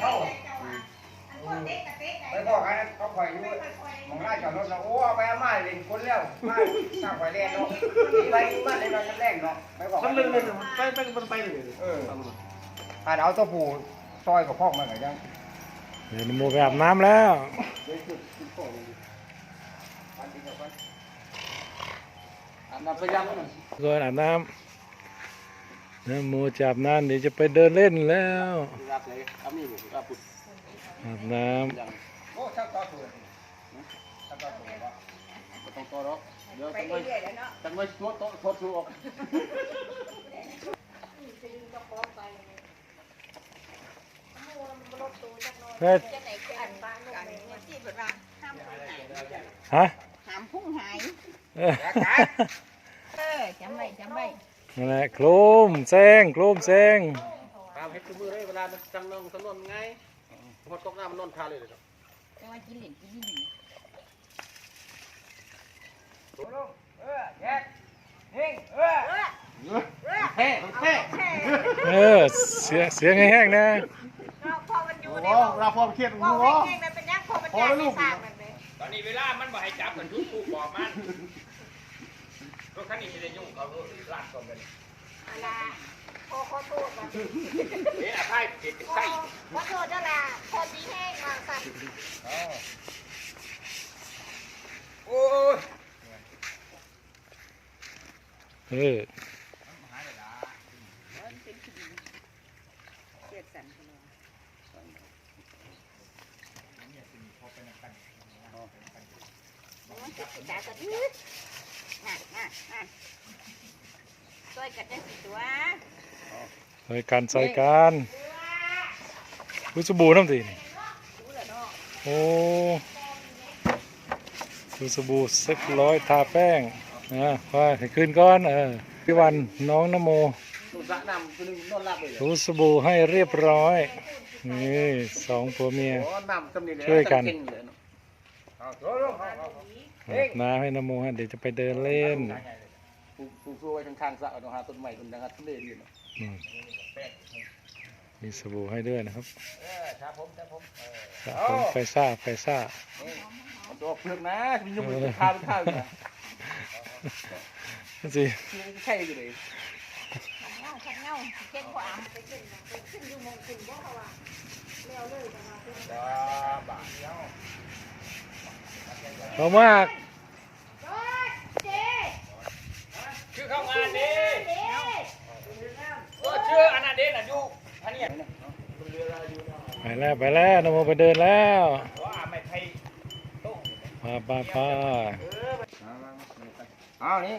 เข้าไปบอกกันเขาคอยอยู่มองหน้าจอดรถเราโอ้เอาไปเอามาเล่นคนแล้วมาสร้างไฟแดงเนาะมีไปมาเล่นเราแรงเนาะไปบอกมันเลยเลยไปไปมันไปเลยเออถ้าเอาตัวผู้ซอยกับพอกมันก็ยังเดี๋ยวน้ำโมไปอาบน้ำแล้วอันนั้นพยายามมันก่อนอาบน้ำ น้ำโมจะอาบน้ำเดี๋ยวจะไปเดินเล่นแล้วรับเลยเอาบน้ำเฮ้ยฮะ หามพุ่งหาย เออ จำไว้จำไว้ นั่นแหละโครมแซงโครมแซงตามเฮ็ดมือเลยเวลามันจังนองสนนไงพอตกน้ำมันนอนคาเลยเลยจะมากินเหรียญกินดินเออแยกนิ่งเออแพ้มันแพ้เออเสียเสียงแห้งๆนะพอมันอยู่โอ้ในเราพอเครียดว่าหัวแห้งๆมันเป็นยักษ์พอมันแยกไม่ทราบมันเลยตอนนี้เวลามันบ่ให้จับกันทุกผู้บอกมัน รถคันนี้ไม่ได้ยุ่งเขาลาดก่อนกันอะไรพอขอโทษมาเอ๊ะไพ่ติดพอไส้ขอโทษนั่นแหละพอดีแห้งมาสั่นโอ้ยเออเกียดสั่นจ่ายก็ดื้อน่ะน่ะน่ะ ช่วยกันได้สิตัวใส่กันใส่กันรู้สบู่น้ำสินี่รู้แล้วเนาะโอ้ดูสบู่สักร้อยทาแป้งนะไปให้ขึ้นก้อนเออพี่วันน้องนโมตัวสระน้ำตัวนึงนอนหลับเลยรู้สบู่ให้เรียบร้อย นี่สองผัวเมียโอ้น้ำจำ นี่เลยเอาตัวลงเอาเอาอาบน้ำให้นโมฮะเดี๋ยวจะไปเดินเล่นปลูกปลูกไว้ข้างๆสระเอาหาต้นใหม่ต้นดังต้นเล่ดีเนาะอืมมีสบู่ให้ด้วยนะครับเออครับผมครับผมเออสระผมไฟซ่าไฟซ่าเอาตัวเปลือกนะมียุ่งเป็นข้าวเป็นข้าวอยู่นะสิแค่อยู่เลยเงา ขัดเงาเช่นความไปขึ้นไปขึ้นอยู่มงขึ้นว่าเขาว่าเร็วเลยจะมาขึ้นจ้าบาทเดียวเขามากเจ๊ชื่อเข้างานดิเจ๊เออชื่ออันนั้นเด่นอะอยู่อันนี้ไปแล้วไปแล้วนโมไปเดินแล้วว่าไม่ไทยตู้มาป้าป้าเอานี่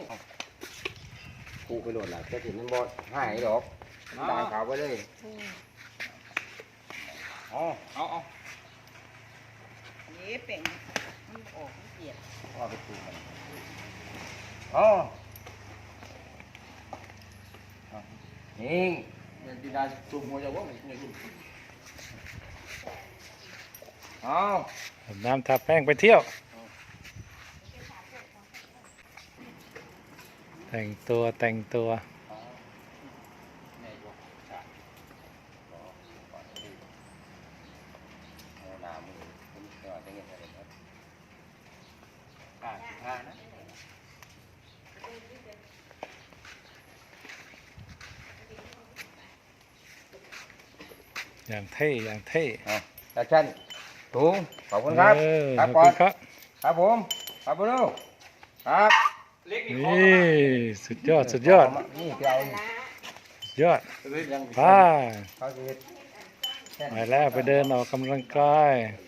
กูไปโหลดละจะถึงมันบอดหายดอกด่างขาวไปเลยอ๋อเอาเอานี่เป็น มันออกเกียดว่าไปปลูมันอ๋อนิ่งดีดาสูงหัวจะว่าไม่ไม่รู้เอาอาบน้ำทาแป้งไปเที่ยว แต่งตัวแต่งตัว ไม่รู้ หน้ามือผมเออจะเงี้ยอะไรครับ อ่าอ่านะอย่างเท่อย่างเท่ตาชันถุงขอบคุณครับ เออคขรัอบบก่อคุนณครับ ครับผม ครับผมลูกครับเล็กนี่ขอนี่สุดยอดสุดยอดนี่เดียวสุดยอดยังไปเขาจะเฮ็ดไปแล้วไปเดินออกกำลังกายเ